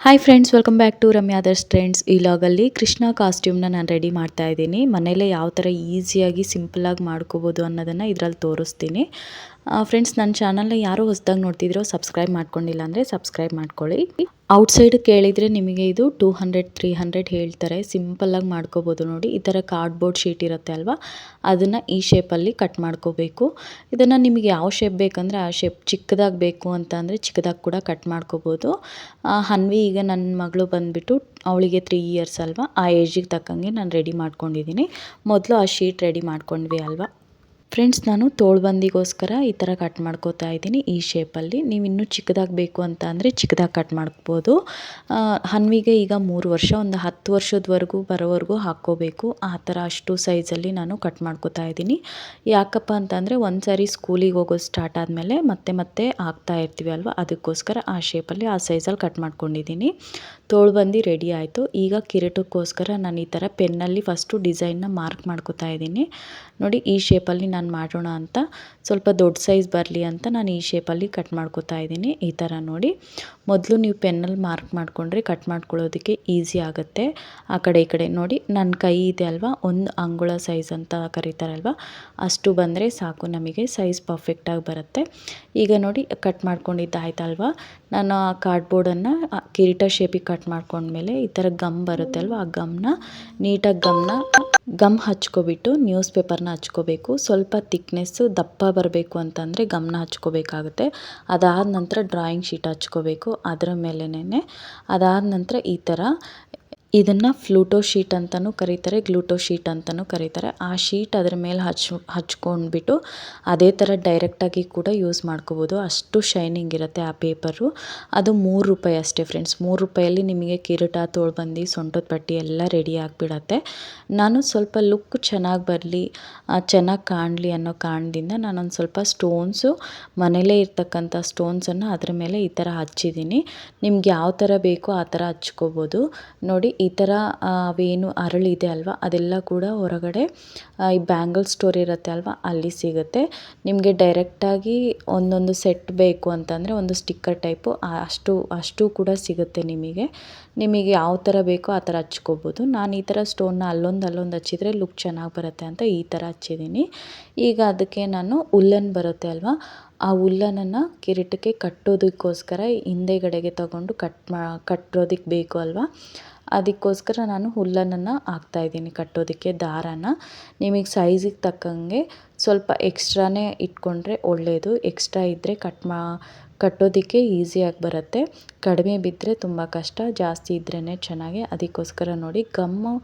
Hi friends welcome back to ರಮ್ಯಾದರ್ಸ್ trends ಈ ಲಾಗಲ್ಲಿ ಕೃಷ್ಣ ಕಾಸ್ಟ್ಯೂಮ್ನ ನಾನು ರೆಡಿ ಮಾಡ್ತಾ ಇದ್ದೀನಿ. ಮನೇಲೇ ಯಾವ ಥರ ಈಸಿಯಾಗಿ ಸಿಂಪಲಾಗಿ ಮಾಡ್ಕೋಬೋದು ಅನ್ನೋದನ್ನು ಇದರಲ್ಲಿ ತೋರಿಸ್ತೀನಿ. ಫ್ರೆಂಡ್ಸ್ ನನ್ನ ಚಾನಲ್ನ ಯಾರು ಹೊಸದಾಗಿ ನೋಡ್ತಿದ್ರೋ ಸಬ್ಸ್ಕ್ರೈಬ್ ಮಾಡ್ಕೊಂಡಿಲ್ಲ ಅಂದರೆ ಸಬ್ಸ್ಕ್ರೈಬ್ ಮಾಡ್ಕೊಳ್ಳಿ. ಔಟ್ಸೈಡ್ ಕೇಳಿದರೆ ನಿಮಗೆ ಇದು ಟೂ ಹಂಡ್ರೆಡ್ ತ್ರೀ ಹಂಡ್ರೆಡ್ ಹೇಳ್ತಾರೆ. ಸಿಂಪಲ್ಲಾಗಿ ಮಾಡ್ಕೋಬೋದು ನೋಡಿ. ಈ ಥರ ಕಾರ್ಡ್ಬೋರ್ಡ್ ಶೀಟ್ ಇರುತ್ತೆ ಅಲ್ವಾ? ಅದನ್ನು ಈ ಶೇಪಲ್ಲಿ ಕಟ್ ಮಾಡ್ಕೋಬೇಕು. ಇದನ್ನು ನಿಮಗೆ ಯಾವ ಶೇಪ್ ಬೇಕಂದರೆ ಆ ಶೇಪ್ ಚಿಕ್ಕದಾಗಿ ಬೇಕು ಅಂತ ಅಂದರೆ ಚಿಕ್ಕದಾಗಿ ಕೂಡ ಕಟ್ ಮಾಡ್ಕೋಬೋದು. ಹನ್ವಿ ಈಗ ನನ್ನ ಮಗಳು ಬಂದುಬಿಟ್ಟು ಅವಳಿಗೆ ತ್ರೀ ಇಯರ್ಸ್ ಅಲ್ವಾ? ಆ ಏಜಿಗೆ ತಕ್ಕಂಗೆ ನಾನು ರೆಡಿ ಮಾಡ್ಕೊಂಡಿದ್ದೀನಿ. ಮೊದಲು ಆ ಶೀಟ್ ರೆಡಿ ಮಾಡ್ಕೊಂಡ್ವಿ ಅಲ್ವಾ? ಫ್ರೆಂಡ್ಸ್ ನಾನು ತೋಳ್ಬಂದಿಗೋಸ್ಕರ ಈ ಥರ ಕಟ್ ಮಾಡ್ಕೋತಾ ಇದ್ದೀನಿ ಈ ಶೇಪಲ್ಲಿ ನೀವು ಇನ್ನೂ ಚಿಕ್ಕದಾಗಿ ಬೇಕು ಅಂತ ಅಂದರೆ ಚಿಕ್ಕದಾಗಿ ಕಟ್ ಮಾಡ್ಬೋದು. ಹನ್ವಿಗೆ ಈಗ ಮೂರು ವರ್ಷ, ಒಂದು ಹತ್ತು ವರ್ಷದವರೆಗೂ ಬರೋವರೆಗೂ ಹಾಕ್ಕೋಬೇಕು. ಆ ಥರ ಅಷ್ಟು ಸೈಜಲ್ಲಿ ನಾನು ಕಟ್ ಮಾಡ್ಕೋತಾ ಇದ್ದೀನಿ. ಯಾಕಪ್ಪ ಅಂತಂದರೆ ಒಂದು ಸಾರಿ ಸ್ಕೂಲಿಗೆ ಹೋಗೋದು ಸ್ಟಾರ್ಟ್ ಆದಮೇಲೆ ಮತ್ತೆ ಮತ್ತೆ ಹಾಕ್ತಾ ಇರ್ತೀವಿ ಅಲ್ವಾ? ಅದಕ್ಕೋಸ್ಕರ ಆ ಶೇಪಲ್ಲಿ ಆ ಸೈಜಲ್ಲಿ ಕಟ್ ಮಾಡ್ಕೊಂಡಿದ್ದೀನಿ. ತೋಳ್ಬಂದಿ ರೆಡಿ ಆಯಿತು. ಈಗ ಕಿರೀಟಕ್ಕೋಸ್ಕರ ನಾನು ಈ ಥರ ಪೆನ್ನಲ್ಲಿ ಫಸ್ಟು ಡಿಸೈನ್ನ ಮಾರ್ಕ್ ಮಾಡ್ಕೋತಾ ಇದ್ದೀನಿ. ನೋಡಿ ಈ ಶೇಪಲ್ಲಿ ನಾನು ಮಾಡೋಣ ಅಂತ ಸ್ವಲ್ಪ ದೊಡ್ಡ ಸೈಜ್ ಬರಲಿ ಅಂತ ನಾನು ಈ ಶೇಪಲ್ಲಿ ಕಟ್ ಮಾಡ್ಕೋತಾ ಇದ್ದೀನಿ. ಈ ಥರ ನೋಡಿ. ಮೊದಲು ನೀವು ಪೆನ್ನಲ್ಲಿ ಮಾರ್ಕ್ ಮಾಡಿಕೊಂಡ್ರೆ ಕಟ್ ಮಾಡ್ಕೊಳ್ಳೋದಕ್ಕೆ ಈಸಿ ಆಗುತ್ತೆ. ಆ ಕಡೆ ಈ ಕಡೆ ನೋಡಿ. ನನ್ನ ಕೈ ಇದೆ ಅಲ್ವಾ? ಒಂದು ಅಂಗುಳ ಸೈಜ್ ಅಂತ ಕರೀತಾರಲ್ವ? ಅಷ್ಟು ಬಂದರೆ ಸಾಕು ನಮಗೆ. ಸೈಜ್ ಪರ್ಫೆಕ್ಟಾಗಿ ಬರುತ್ತೆ. ಈಗ ನೋಡಿ ಕಟ್ ಮಾಡ್ಕೊಂಡಿದ್ದಾಯ್ತಲ್ವ ನಾನು ಆ ಕಾರ್ಡ್ಬೋರ್ಡನ್ನು ಕಿರೀಟ ಶೇಪಿಗೆ ಕಟ್ ಮಾಡ್ಕೊಂಡ್ಮೇಲೆ ಈ ಥರ ಗಮ್ ಬರುತ್ತೆ ಅಲ್ವ? ಆ ಗಮ್ನ ನೀಟಾಗಿ ಗಮ್ನ ಗಮ್ ಹಚ್ಕೊಬಿಟ್ಟು ನ್ಯೂಸ್ ಪೇಪರ್ನ ಹಚ್ಕೋಬೇಕು. ಸ್ವಲ್ಪ ತಿಕ್ನೆಸ್ಸು ದಪ್ಪ ಬರಬೇಕು ಅಂತಂದರೆ ಗಮನ ಹಚ್ಕೋಬೇಕಾಗುತ್ತೆ. ಅದಾದ ನಂತರ ಡ್ರಾಯಿಂಗ್ ಶೀಟ್ ಹಚ್ಕೋಬೇಕು. ಅದರ ಮೇಲೆನೇ ಅದಾದ ನಂತರ ಈ ಥರ ಇದನ್ನು ಫ್ಲೂಟೋ ಶೀಟ್ ಅಂತಲೂ ಕರೀತಾರೆ, ಗ್ಲೂಟೋ ಶೀಟ್ ಅಂತಲೂ ಕರೀತಾರೆ. ಆ ಶೀಟ್ ಅದರ ಮೇಲೆ ಹಚ್ಚಿ ಹಚ್ಕೊಂಡ್ಬಿಟ್ಟು ಅದೇ ಥರ ಡೈರೆಕ್ಟಾಗಿ ಕೂಡ ಯೂಸ್ ಮಾಡ್ಕೋಬೋದು. ಅಷ್ಟು ಶೈನಿಂಗ್ ಇರುತ್ತೆ ಆ ಪೇಪರು ಅದು ಮೂರು ರೂಪಾಯಿ ಅಷ್ಟೇ ಫ್ರೆಂಡ್ಸ್ ಮೂರು ರೂಪಾಯಲ್ಲಿ ನಿಮಗೆ ಕಿರೀಟ, ತೋಳ್ಬಂದು, ಸೊಂಟದ ಪಟ್ಟಿ ಎಲ್ಲ ರೆಡಿ ಆಗಿಬಿಡತ್ತೆ. ನಾನು ಸ್ವಲ್ಪ ಲುಕ್ ಚೆನ್ನಾಗಿ ಬರಲಿ ಚೆನ್ನಾಗಿ ಕಾಣಲಿ ಅನ್ನೋ ಕಾರಣದಿಂದ ನಾನೊಂದು ಸ್ವಲ್ಪ ಸ್ಟೋನ್ಸು ಮನೇಲೇ ಇರ್ತಕ್ಕಂಥ ಸ್ಟೋನ್ಸನ್ನು ಅದ್ರ ಮೇಲೆ ಈ ಥರ ಹಚ್ಚಿದ್ದೀನಿ. ನಿಮ್ಗೆ ಯಾವ ಥರ ಬೇಕೋ ಆ ಥರ ಹಚ್ಕೋಬೋದು. ನೋಡಿ ಈ ಥರ ಅವೇನು ಅರಳಿದೆ ಅಲ್ವಾ? ಅದೆಲ್ಲ ಕೂಡ ಹೊರಗಡೆ ಈ ಬ್ಯಾಂಗಲ್ ಸ್ಟೋರ್ ಇರುತ್ತೆ ಅಲ್ವಾ? ಅಲ್ಲಿ ಸಿಗುತ್ತೆ. ನಿಮಗೆ ಡೈರೆಕ್ಟಾಗಿ ಒಂದೊಂದು ಸೆಟ್ ಬೇಕು ಅಂತಂದರೆ ಒಂದು ಸ್ಟಿಕ್ಕರ್ ಟೈಪು ಅಷ್ಟು ಅಷ್ಟು ಕೂಡ ಸಿಗುತ್ತೆ ನಿಮಗೆ. ನಿಮಗೆ ಯಾವ ಥರ ಬೇಕೋ ಆ ಥರ ಹಚ್ಕೋಬೋದು. ನಾನು ಈ ಥರ ಸ್ಟೋನ್ನ ಅಲ್ಲೊಂದು ಅಲ್ಲೊಂದು ಹಚ್ಚಿದರೆ ಲುಕ್ ಚೆನ್ನಾಗಿ ಬರುತ್ತೆ ಅಂತ ಈ ಥರ ಹಚ್ಚಿದ್ದೀನಿ. ಈಗ ಅದಕ್ಕೆ ನಾನು ಉಲ್ಲನ್ ಬರುತ್ತೆ ಅಲ್ವಾ? ಆ ಉಲ್ಲನನ್ನು ಕಿರೀಟಕ್ಕೆ ಕಟ್ಟೋದಕ್ಕೋಸ್ಕರ ಹಿಂದೆಗಡೆಗೆ ತಗೊಂಡು ಕಟ್ ಮಾ ಕಟ್ಟೋದಕ್ಕೆ ಬೇಕು ಅಲ್ವಾ? ಅದಕ್ಕೋಸ್ಕರ ನಾನು ಹುಲ್ಲನ್ನು ಹಾಕ್ತಾಯಿದ್ದೀನಿ ಕಟ್ಟೋದಕ್ಕೆ, ದಾರಾನ. ನಿಮಗೆ ಸೈಜಿಗೆ ತಕ್ಕಂಗೆ ಸ್ವಲ್ಪ ಎಕ್ಸ್ಟ್ರಾನೇ ಇಟ್ಕೊಂಡ್ರೆ ಒಳ್ಳೆಯದು ಎಕ್ಸ್ಟ್ರಾ ಇದ್ದರೆ ಕಟ್ ಮಾ, ಕಟ್ಟೋದಕ್ಕೆ ಈಸಿಯಾಗಿ ಬರುತ್ತೆ. ಕಡಿಮೆ ಬಿದ್ದರೆ ತುಂಬ ಕಷ್ಟ. ಜಾಸ್ತಿ ಇದ್ರೇ ಚೆನ್ನಾಗಿ. ಅದಕ್ಕೋಸ್ಕರ ನೋಡಿ ಗಮ್ಮು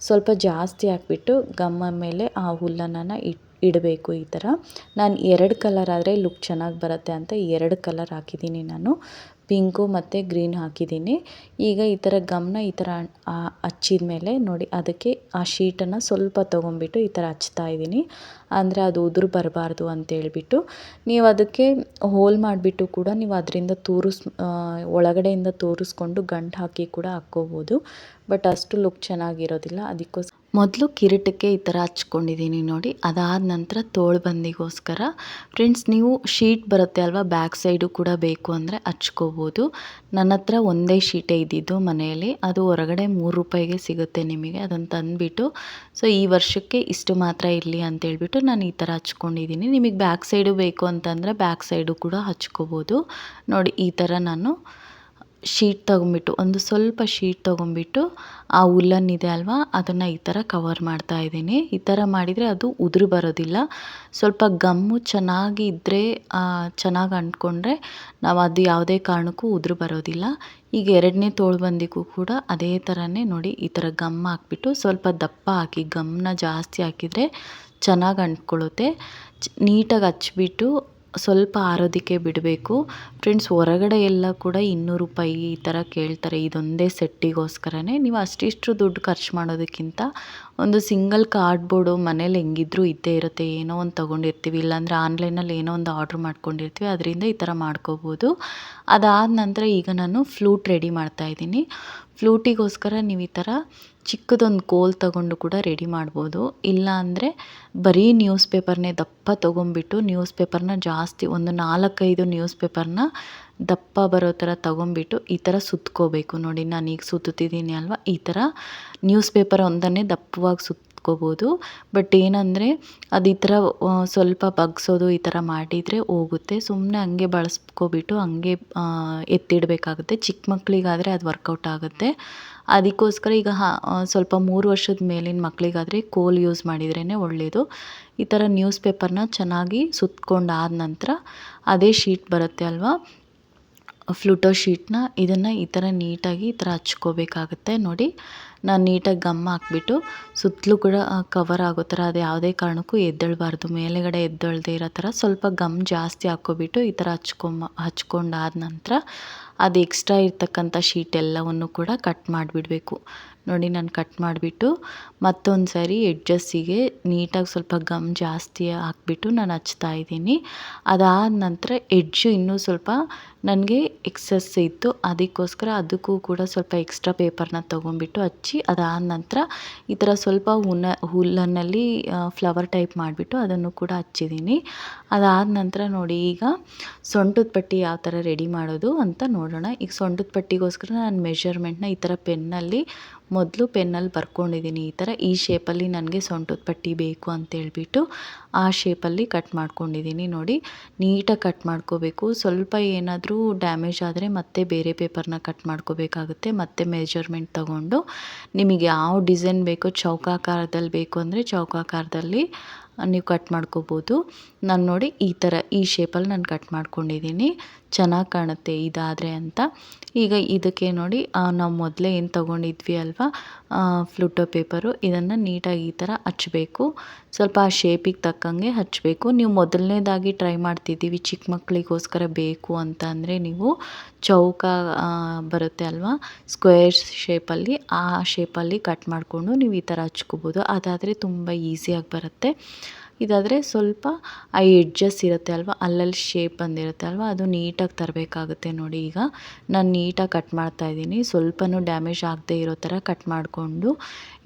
ಸ್ವಲ್ಪ ಜಾಸ್ತಿ ಹಾಕ್ಬಿಟ್ಟು ಗಮ್ಮ ಮೇಲೆ ಆ ಹುಲ್ಲನ್ನು ಇಟ್ಟು ಇಡಬೇಕು ಈ ಥರ. ನಾನು ಎರಡು ಕಲರ್ ಆದರೆ ಲುಕ್ ಚೆನ್ನಾಗಿ ಬರುತ್ತೆ ಅಂತ ಎರಡು ಕಲರ್ ಹಾಕಿದ್ದೀನಿ ನಾನು. ಪಿಂಕು ಮತ್ತು ಗ್ರೀನ್ ಹಾಕಿದ್ದೀನಿ. ಈಗ ಈ ಥರ ಗಮ್ನ ಈ ಥರ ಹಚ್ಚಿದ ಮೇಲೆ ನೋಡಿ, ಅದಕ್ಕೆ ಆ ಶೀಟನ್ನು ಸ್ವಲ್ಪ ತೊಗೊಂಬಿಟ್ಟು ಈ ಥರ ಹಚ್ತಾ ಇದ್ದೀನಿ. ಅಂದರೆ ಅದು ಉದುರು ಬರಬಾರ್ದು ಅಂತೇಳ್ಬಿಟ್ಟು ನೀವು ಅದಕ್ಕೆ ಹೋಲ್ ಮಾಡಿಬಿಟ್ಟು ಕೂಡ ನೀವು ಅದರಿಂದ ತೂರಿಸ್ ಒಳಗಡೆಯಿಂದ ತೋರಿಸ್ಕೊಂಡು ಗಂಟು ಹಾಕಿ ಕೂಡ ಹಾಕ್ಕೋಬೋದು. ಬಟ್ ಅಷ್ಟು ಲುಕ್ ಚೆನ್ನಾಗಿರೋದಿಲ್ಲ. ಅದಕ್ಕೋಸ್ಕರ ಮೊದಲು ಕಿರೀಟಕ್ಕೆ ಈ ಥರ ಹಚ್ಕೊಂಡಿದ್ದೀನಿ ನೋಡಿ. ಅದಾದ ನಂತರ ತೋಳ್ಬಂದಿಗೋಸ್ಕರ ಫ್ರೆಂಡ್ಸ್, ನೀವು ಶೀಟ್ ಬರುತ್ತೆ ಅಲ್ವಾ? ಬ್ಯಾಕ್ ಸೈಡು ಕೂಡ ಬೇಕು ಅಂದರೆ ಹಚ್ಕೋಬೋದು. ನನ್ನ ಹತ್ರ ಒಂದೇ ಶೀಟೇ ಇದ್ದಿದ್ದು ಮನೆಯಲ್ಲಿ. ಅದು ಹೊರಗಡೆ ಮೂರು ರೂಪಾಯಿಗೆ ಸಿಗುತ್ತೆ ನಿಮಗೆ, ಅದನ್ನು ತಂದುಬಿಟ್ಟು. ಸೊ, ಈ ವರ್ಷಕ್ಕೆ ಇಷ್ಟು ಮಾತ್ರ ಇರಲಿ ಅಂತೇಳ್ಬಿಟ್ಟು ನಾನು ಈ ಥರ ಹಚ್ಕೊಂಡಿದ್ದೀನಿ. ನಿಮಗೆ ಬ್ಯಾಕ್ ಸೈಡು ಬೇಕು ಅಂತಂದರೆ ಬ್ಯಾಕ್ ಸೈಡು ಕೂಡ ಹಚ್ಕೋಬೋದು. ನೋಡಿ, ಈ ಥರ ನಾನು ಶೀಟ್ ತೊಗೊಂಬಿಟ್ಟು, ಒಂದು ಸ್ವಲ್ಪ ಶೀಟ್ ತೊಗೊಂಬಿಟ್ಟು ಆ ಉಲ್ಲನ್ ಇದೆ ಅಲ್ವಾ, ಅದನ್ನು ಈ ಥರ ಕವರ್ ಮಾಡ್ತಾ ಇದ್ದೀನಿ. ಈ ಥರ ಮಾಡಿದರೆ ಅದು ಉದುರು ಬರೋದಿಲ್ಲ. ಸ್ವಲ್ಪ ಗಮ್ಮು ಚೆನ್ನಾಗಿ ಇದ್ದರೆ ಚೆನ್ನಾಗಿ ಅಂಟ್ಕೊಂಡ್ರೆ ನಾವು ಅದು ಯಾವುದೇ ಕಾರಣಕ್ಕೂ ಉದುರು ಬರೋದಿಲ್ಲ. ಈಗ ಎರಡನೇ ತೋಳ್ಬಂದಿಗೂ ಕೂಡ ಅದೇ ಥರನೇ ನೋಡಿ ಈ ಥರ ಗಮ್ ಹಾಕ್ಬಿಟ್ಟು ಸ್ವಲ್ಪ ದಪ್ಪ ಹಾಕಿ, ಗಮ್ನ ಜಾಸ್ತಿ ಹಾಕಿದರೆ ಚೆನ್ನಾಗಿ ಅಂಟ್ಕೊಳ್ಳುತ್ತೆ. ನೀಟಾಗಿ ಹಚ್ಬಿಟ್ಟು ಸ್ವಲ್ಪ ಆರೋದಕ್ಕೆ ಬಿಡಬೇಕು. ಫ್ರೆಂಡ್ಸ್ ಹೊರಗಡೆ ಎಲ್ಲ ಕೂಡ ಇನ್ನೂರು ರೂಪಾಯಿ ಈ ಥರ ಕೇಳ್ತಾರೆ. ಇದೊಂದೇ ಸೆಟ್ಟಿಗೋಸ್ಕರನೇ. ನೀವು ಅಷ್ಟಿಷ್ಟು ದುಡ್ಡು ಖರ್ಚು ಮಾಡೋದಕ್ಕಿಂತ ಒಂದು ಸಿಂಗಲ್ ಕಾರ್ಡ್ಬೋರ್ಡು ಮನೇಲಿ ಹೆಂಗಿದ್ರೂ ಇದ್ದೇ ಇರುತ್ತೆ. ಏನೋ ಒಂದು ತೊಗೊಂಡಿರ್ತೀವಿ. ಇಲ್ಲಾಂದರೆ ಆನ್ಲೈನಲ್ಲಿ ಏನೋ ಒಂದು ಆರ್ಡ್ರ್ ಮಾಡ್ಕೊಂಡಿರ್ತೀವಿ. ಅದರಿಂದ ಈ ಥರ ಮಾಡ್ಕೋಬೋದು. ಅದಾದ ನಂತರ ಈಗ ನಾನು ಫ್ಲೂಟ್ ರೆಡಿ ಮಾಡ್ತಾಯಿದ್ದೀನಿ ಫ್ಲೂಟಿಗೋಸ್ಕರ ನೀವು ಈ ಥರ ಚಿಕ್ಕದೊಂದು ಕೋಲ್ ತಗೊಂಡು ಕೂಡ ರೆಡಿ ಮಾಡ್ಬೋದು. ಇಲ್ಲ ಅಂದರೆ ಬರೀ ನ್ಯೂಸ್ ಪೇಪರ್ನೇ ದಪ್ಪ ತೊಗೊಂಬಿಟ್ಟು ನ್ಯೂಸ್ ಪೇಪರ್ನ ಜಾಸ್ತಿ ಒಂದು ನಾಲ್ಕೈದು ನ್ಯೂಸ್ ಪೇಪರ್ನ ದಪ್ಪ ಬರೋ ಥರ ತೊಗೊಂಬಿಟ್ಟು ಈ ಥರ ಸುತ್ಕೋಬೇಕು. ನೋಡಿ ನಾನು ಈಗ ಸುತ್ತುತ್ತಿದ್ದೀನಿ ಅಲ್ವಾ? ಈ ಥರ ನ್ಯೂಸ್ ಪೇಪರ್ ಒಂದನ್ನೇ ದಪ್ಪವಾಗಿ ಸುತ್ಕೋಬೋದು ಬಟ್ ಏನಂದರೆ, ಅದು ಈ ಥರ ಸ್ವಲ್ಪ ಬಗ್ಸೋದು ಈ ಥರ ಮಾಡಿದರೆ ಹೋಗುತ್ತೆ. ಸುಮ್ಮನೆ ಹಂಗೆ ಬಳಸ್ಕೊಬಿಟ್ಟು ಹಂಗೆ ಎತ್ತಿಡಬೇಕಾಗುತ್ತೆ. ಚಿಕ್ಕ ಮಕ್ಕಳಿಗಾದರೆ ಅದು ವರ್ಕೌಟ್ ಆಗುತ್ತೆ. ಅದಕ್ಕೋಸ್ಕರ ಈಗ ಸ್ವಲ್ಪ ಮೂರು ವರ್ಷದ ಮೇಲಿನ ಮಕ್ಕಳಿಗಾದರೆ ಕೋಲ್ ಯೂಸ್ ಮಾಡಿದ್ರೇ ಒಳ್ಳೆಯದು ಈ ಥರ ನ್ಯೂಸ್ ಪೇಪರ್ನ ಚೆನ್ನಾಗಿ ಸುತ್ತಕೊಂಡಾದ ನಂತರ ಅದೇ ಶೀಟ್ ಬರುತ್ತೆ ಅಲ್ವಾ? ಫ್ಲೂಟೋ ಶೀಟ್ನ ಇದನ್ನು ಈ ಥರ ನೀಟಾಗಿ ಈ ಥರ ಹಚ್ಕೋಬೇಕಾಗತ್ತೆ ನೋಡಿ. ನಾನು ನೀಟಾಗಿ ಗಮ್ ಹಾಕ್ಬಿಟ್ಟು ಸುತ್ತಲೂ ಕೂಡ ಕವರ್ ಆಗೋ ಥರ, ಅದು ಯಾವುದೇ ಕಾರಣಕ್ಕೂ ಎದ್ದೇಳಬಾರ್ದು. ಮೇಲುಗಡೆ ಎದ್ದೇಳದೆ ಇರೋ ಥರ ಸ್ವಲ್ಪ ಗಮ್ ಜಾಸ್ತಿ ಹಾಕ್ಕೊಬಿಟ್ಟು ಈ ಥರ ಹಚ್ಕೊಂಬ, ಹಚ್ಕೊಂಡಾದ ನಂತರ ಅದು ಎಕ್ಸ್ಟ್ರಾ ಇರ್ತಕ್ಕಂಥ ಶೀಟ್ ಎಲ್ಲವನ್ನು ಕೂಡ ಕಟ್ ಮಾಡಿಬಿಡಬೇಕು. ನೋಡಿ, ನಾನು ಕಟ್ ಮಾಡಿಬಿಟ್ಟು ಮತ್ತೊಂದು ಸಾರಿ ಎಡ್ಜಸ್ಸಿಗೆ ನೀಟಾಗಿ ಸ್ವಲ್ಪ ಗಮ್ ಜಾಸ್ತಿ ಹಾಕ್ಬಿಟ್ಟು ನಾನು ಹಚ್ತಾ ಇದ್ದೀನಿ. ಅದಾದ ನಂತರ ಎಡ್ಜು ಇನ್ನೂ ಸ್ವಲ್ಪ ನನಗೆ ಎಕ್ಸಸ್ ಇತ್ತು. ಅದಕ್ಕೋಸ್ಕರ ಅದಕ್ಕೂ ಕೂಡ ಸ್ವಲ್ಪ ಎಕ್ಸ್ಟ್ರಾ ಪೇಪರ್ನ ತೊಗೊಂಬಿಟ್ಟು ಹಚ್ಚಿ ಅದಾದ ನಂತರ ಈ ಥರ ಸ್ವಲ್ಪ ಹುನ, ಹುಲ್ಲನ್ನಲ್ಲಿ ಫ್ಲವರ್ ಟೈಪ್ ಮಾಡಿಬಿಟ್ಟು ಅದನ್ನು ಕೂಡ ಹಚ್ಚಿದ್ದೀನಿ. ಅದಾದ ನಂತರ ನೋಡಿ ಈಗ ಸೊಂಟದ ಪಟ್ಟಿ ಯಾವ ಥರ ರೆಡಿ ಮಾಡೋದು ಅಂತ ನೋಡೋಣ. ಈಗ ಸೊಂಟದ ಪಟ್ಟಿಗೋಸ್ಕರ ನಾನು ಮೆಷರ್ಮೆಂಟ್ನ ಈ ಥರ ಪೆನ್ನಲ್ಲಿ ಮೊದಲು ಪೆನ್ನಲ್ಲಿ ಬರ್ಕೊಂಡಿದ್ದೀನಿ ಈ ಥರ ಈ ಶೇಪಲ್ಲಿ ನನಗೆ ಸೊಂಟದ ಪಟ್ಟಿ ಬೇಕು ಅಂತೇಳ್ಬಿಟ್ಟು ಆ ಶೇಪಲ್ಲಿ ಕಟ್ ಮಾಡ್ಕೊಂಡಿದ್ದೀನಿ ನೋಡಿ. ನೀಟಾಗಿ ಕಟ್ ಮಾಡ್ಕೋಬೇಕು. ಸ್ವಲ್ಪ ಏನಾದರೂ ಡ್ಯಾಮೇಜ್ ಆದರೆ ಮತ್ತೆ ಬೇರೆ ಪೇಪರ್ನ ಕಟ್ ಮಾಡ್ಕೋಬೇಕಾಗುತ್ತೆ. ಮತ್ತೆ ಮೆಜರ್ಮೆಂಟ್ ತಗೊಂಡು ನಿಮಗೆ ಯಾವ ಡಿಸೈನ್ ಬೇಕೋ ಚೌಕಾಕಾರದಲ್ಲಿ ಬೇಕು ಅಂದರೆ ಚೌಕಾಕಾರದಲ್ಲಿ ನೀವು ಕಟ್ ಮಾಡ್ಕೋಬೋದು. ನಾನು ನೋಡಿ ಈ ಥರ ಈ ಶೇಪಲ್ಲಿ ನಾನು ಕಟ್ ಮಾಡ್ಕೊಂಡಿದ್ದೀನಿ ಚೆನ್ನಾಗಿ ಕಾಣುತ್ತೆ ಇದಾದರೆ ಅಂತ. ಈಗ ಇದಕ್ಕೆ ನೋಡಿ ನಾವು ಮೊದಲೇ ಏನು ತೊಗೊಂಡಿದ್ವಿ ಅಲ್ವಾ? ಫ್ಲುಟೋ ಪೇಪರು ಇದನ್ನು ನೀಟಾಗಿ ಈ ಥರ ಹಚ್ಬೇಕು. ಸ್ವಲ್ಪ ಆ ಶೇಪಿಗೆ ತಕ್ಕಂಗೆ ಹಚ್ಚಬೇಕು ನೀವು ಮೊದಲನೇದಾಗಿ ಟ್ರೈ ಮಾಡ್ತಿದ್ದೀವಿ. ಚಿಕ್ಕ ಮಕ್ಕಳಿಗೋಸ್ಕರ ಬೇಕು ಅಂತ ಅಂದರೆ ನೀವು ಚೌಕ ಬರುತ್ತೆ ಅಲ್ವಾ? ಸ್ಕ್ವೇರ್ ಶೇಪಲ್ಲಿ ಆ ಶೇಪಲ್ಲಿ ಕಟ್ ಮಾಡಿಕೊಂಡು ನೀವು ಈ ಥರ ಹಚ್ಕೋಬೋದು. ಅದಾದರೆ ತುಂಬ ಈಸಿಯಾಗಿ ಬರುತ್ತೆ. ಇದಾದರೆ ಸ್ವಲ್ಪ ಆ ಎಡ್ಜಸ್ ಇರುತ್ತೆ ಅಲ್ವಾ? ಅಲ್ಲಲ್ಲಿ ಶೇಪ್ ಬಂದಿರುತ್ತೆ ಅಲ್ವಾ? ಅದು ನೀಟಾಗಿ ತರಬೇಕಾಗುತ್ತೆ ನೋಡಿ ಈಗ. ನಾನು ನೀಟಾಗಿ ಕಟ್ ಮಾಡ್ತಾಯಿದ್ದೀನಿ ಸ್ವಲ್ಪನೂ ಡ್ಯಾಮೇಜ್ ಆಗದೆ ಇರೋ ಥರ ಕಟ್ ಮಾಡಿಕೊಂಡು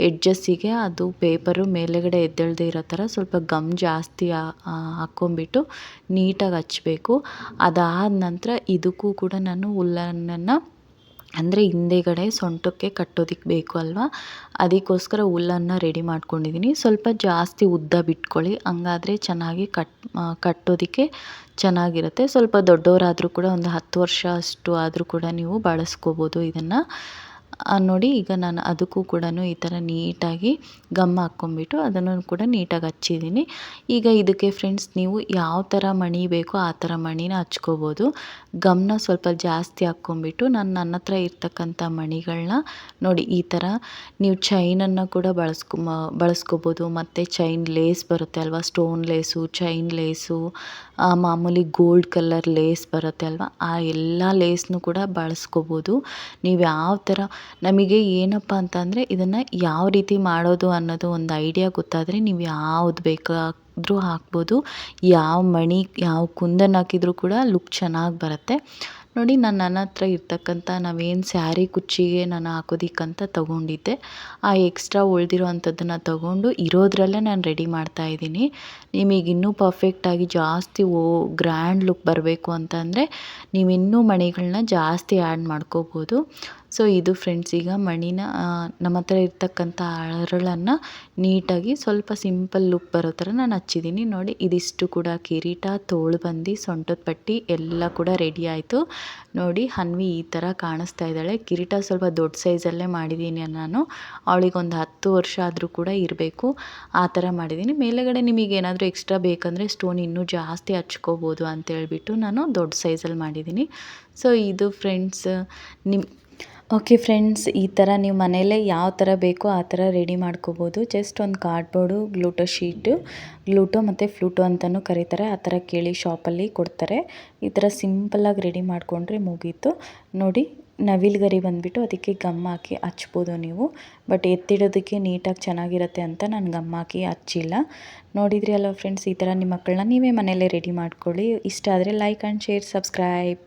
ಎಡ್ಜಸ್ಸಿಗೆ ಅದು ಪೇಪರು ಮೇಲೆಗಡೆ ಎದ್ದೇಳದೆ ಇರೋ ಥರ ಸ್ವಲ್ಪ ಗಮ್ ಜಾಸ್ತಿ ಹಾಕ್ಕೊಂಬಿಟ್ಟು ನೀಟಾಗಿ ಹಚ್ಚಬೇಕು ಅದಾದ ನಂತರ ಇದಕ್ಕೂ ಕೂಡ ನಾನು ಉಲ್ಲನನ್ನು ಅಂದರೆ ಹಿಂದೆಗಡೆ ಸೊಂಟಕ್ಕೆ ಕಟ್ಟೋದಕ್ಕೆ ಬೇಕು ಅಲ್ವಾ? ಅದಕ್ಕೋಸ್ಕರ ಹುಲ್ಲನ್ನು ರೆಡಿ ಮಾಡ್ಕೊಂಡಿದ್ದೀನಿ ಸ್ವಲ್ಪ ಜಾಸ್ತಿ ಉದ್ದ ಬಿಟ್ಕೊಳ್ಳಿ. ಹಂಗಾದರೆ ಚೆನ್ನಾಗಿ ಕಟ್ ಕಟ್ಟೋದಕ್ಕೆ ಚೆನ್ನಾಗಿರುತ್ತೆ. ಸ್ವಲ್ಪ ದೊಡ್ಡವರಾದರೂ ಕೂಡ ಒಂದು ಹತ್ತು ವರ್ಷ ಅಷ್ಟು ಆದರೂ ಕೂಡ ನೀವು ಬಳಸ್ಕೋಬೋದು ಇದನ್ನು. ನೋಡಿ ಈಗ ನಾನು ಅದಕ್ಕೂ ಕೂಡ ಈ ಥರ ನೀಟಾಗಿ ಗಮ್ ಹಾಕ್ಕೊಂಬಿಟ್ಟು ಅದನ್ನು ಕೂಡ ನೀಟಾಗಿ ಹಚ್ಚಿದ್ದೀನಿ. ಈಗ ಇದಕ್ಕೆ ಫ್ರೆಂಡ್ಸ್ ನೀವು ಯಾವ ಥರ ಮಣಿ ಬೇಕೋ ಆ ಥರ ಮಣಿನ ಹಚ್ಕೋಬೋದು. ಗಮ್ನ ಸ್ವಲ್ಪ ಜಾಸ್ತಿ ಹಾಕ್ಕೊಂಬಿಟ್ಟು ನಾನು ನನ್ನ ಹತ್ರ ಇರ್ತಕ್ಕಂಥ ಮಣಿಗಳನ್ನ ನೋಡಿ ಈ ಥರ ನೀವು ಚೈನನ್ನು ಕೂಡ ಬಳಸ್ಕೊ ಬಳಸ್ಕೋಬೋದು. ಮತ್ತು ಚೈನ್ ಲೇಸ್ ಬರುತ್ತೆ ಅಲ್ವಾ? ಸ್ಟೋನ್ ಲೇಸು ಚೈನ್ ಲೇಸು ಮಾಮೂಲಿ ಗೋಲ್ಡ್ ಕಲರ್ ಲೇಸ್ ಬರುತ್ತೆ ಅಲ್ವಾ? ಆ ಎಲ್ಲ ಲೇಸ್ನು ಕೂಡ ಬಳಸ್ಕೋಬೋದು. ನೀವು ಯಾವ ಥರ ನಮಗೆ ಏನಪ್ಪ ಅಂತಂದರೆ ಇದನ್ನು ಯಾವ ರೀತಿ ಮಾಡೋದು ಅನ್ನೋದು ಒಂದು ಐಡಿಯಾ ಗೊತ್ತಾದರೆ ನೀವು ಯಾವ್ದು ಬೇಕಾದರೂ ಹಾಕ್ಬೋದು. ಯಾವ ಮಣಿ, ಯಾವ ಕುಂದನ್ ಹಾಕಿದರೂ ಕೂಡ ಲುಕ್ ಚೆನ್ನಾಗಿ ಬರುತ್ತೆ. ನೋಡಿ, ನಾನು ನನ್ನ ಹತ್ರ ಇರ್ತಕ್ಕಂಥ ನಾವೇನು ಸ್ಯಾರಿ, ಕುಚ್ಚಿಗೆ ನಾನು ಹಾಕೋದಿಕ್ಕಂತ ತೊಗೊಂಡಿದ್ದೆ. ಆ ಎಕ್ಸ್ಟ್ರಾ ಉಳಿದಿರೋ ಅಂಥದ್ದನ್ನು ತೊಗೊಂಡು ಇರೋದ್ರಲ್ಲೇ ನಾನು ರೆಡಿ ಮಾಡ್ತಾ ಇದ್ದೀನಿ. ನಿಮಗೆ ಇನ್ನೂ ಪರ್ಫೆಕ್ಟಾಗಿ ಜಾಸ್ತಿ ಓ ಗ್ರ್ಯಾಂಡ್ ಲುಕ್ ಬರಬೇಕು ಅಂತಂದರೆ ನೀವು ಇನ್ನೂ ಮಣಿಗಳನ್ನ ಜಾಸ್ತಿ ಆ್ಯಡ್ ಮಾಡ್ಕೋಬೋದು. ಸೊ ಇದು ಫ್ರೆಂಡ್ಸ್ ಈಗ ಮಣಿನ ನಮ್ಮ ಹತ್ರ ಇರ್ತಕ್ಕಂಥ ಅರಳನ್ನು ನೀಟಾಗಿ ಸ್ವಲ್ಪ ಸಿಂಪಲ್ ಲುಕ್ ಬರೋ ಥರ ನಾನು ಹಚ್ಚಿದ್ದೀನಿ ನೋಡಿ, ಇದಿಷ್ಟು ಕೂಡ ಕಿರೀಟ ತೋಳುಬಂದಿ ಸೊಂಟದ ಪಟ್ಟಿ ಎಲ್ಲ ಕೂಡ ರೆಡಿ ಆಯಿತು. ನೋಡಿ, ಹನ್ವಿ ಈ ಥರ ಕಾಣಿಸ್ತಾ ಇದ್ದಾಳೆ. ಕಿರೀಟ ಸ್ವಲ್ಪ ದೊಡ್ಡ ಸೈಜಲ್ಲೇ ಮಾಡಿದ್ದೀನಿ ನಾನು. ಅವಳಿಗೊಂದು ಹತ್ತು ವರ್ಷ ಆದರೂ ಕೂಡ ಇರಬೇಕು. ಆ ಥರ ಮಾಡಿದ್ದೀನಿ ಮೇಲುಗಡೆ ನಿಮಗೆ ಏನಾದರೂ ಎಕ್ಸ್ಟ್ರಾ ಬೇಕಂದರೆ ಸ್ಟೋನ್ ಇನ್ನೂ ಜಾಸ್ತಿ ಹಚ್ಕೋಬೋದು ಅಂತೇಳ್ಬಿಟ್ಟು ನಾನು ದೊಡ್ಡ ಸೈಜಲ್ಲಿ ಮಾಡಿದ್ದೀನಿ ಸೊ ಇದು ಫ್ರೆಂಡ್ಸ್ ನಿಮ್ಮ ಓಕೆ ಫ್ರೆಂಡ್ಸ್ ಈ ಥರ ನೀವು ಮನೆಯಲ್ಲೇ ಯಾವ ಥರ ಬೇಕೋ ಆ ಥರ ರೆಡಿ ಮಾಡ್ಕೋಬೋದು. ಜಸ್ಟ್ ಒಂದು ಕಾರ್ಡ್ಬೋರ್ಡು ಗ್ಲೂಟೋ ಶೀಟು ಗ್ಲೂಟೋ ಮತ್ತು ಫ್ಲೂಟೋ ಅಂತಲೂ ಕರೀತಾರೆ. ಆ ಥರ ಕೇಳಿ ಶಾಪಲ್ಲಿ ಕೊಡ್ತಾರೆ. ಈ ಥರ ಸಿಂಪಲ್ಲಾಗಿ ರೆಡಿ ಮಾಡಿಕೊಂಡ್ರೆ ಮುಗೀತು. ನೋಡಿ ನವಿಲ್ಗರಿ ಬಂದುಬಿಟ್ಟು ಅದಕ್ಕೆ ಗಮ್ ಹಾಕಿ ಹಚ್ಬೋದು ನೀವು. ಬಟ್ ಎತ್ತಿಡೋದಕ್ಕೆ ನೀಟಾಗಿ ಚೆನ್ನಾಗಿರುತ್ತೆ ಅಂತ ನಾನು ಗಮ್ ಹಾಕಿ ಹಚ್ಚಿಲ್ಲ. ನೋಡಿದ್ರಿ ಅಲ್ವ ಫ್ರೆಂಡ್ಸ್ ಈ ಥರ ನಿಮ್ಮ ಮಕ್ಕಳನ್ನ ನೀವೇ ಮನೆಯಲ್ಲೇ ರೆಡಿ ಮಾಡ್ಕೊಳ್ಳಿ. ಇಷ್ಟ ಆದರೆ ಲೈಕ್ ಆ್ಯಂಡ್ ಶೇರ್ ಸಬ್ಸ್ಕ್ರೈಬ್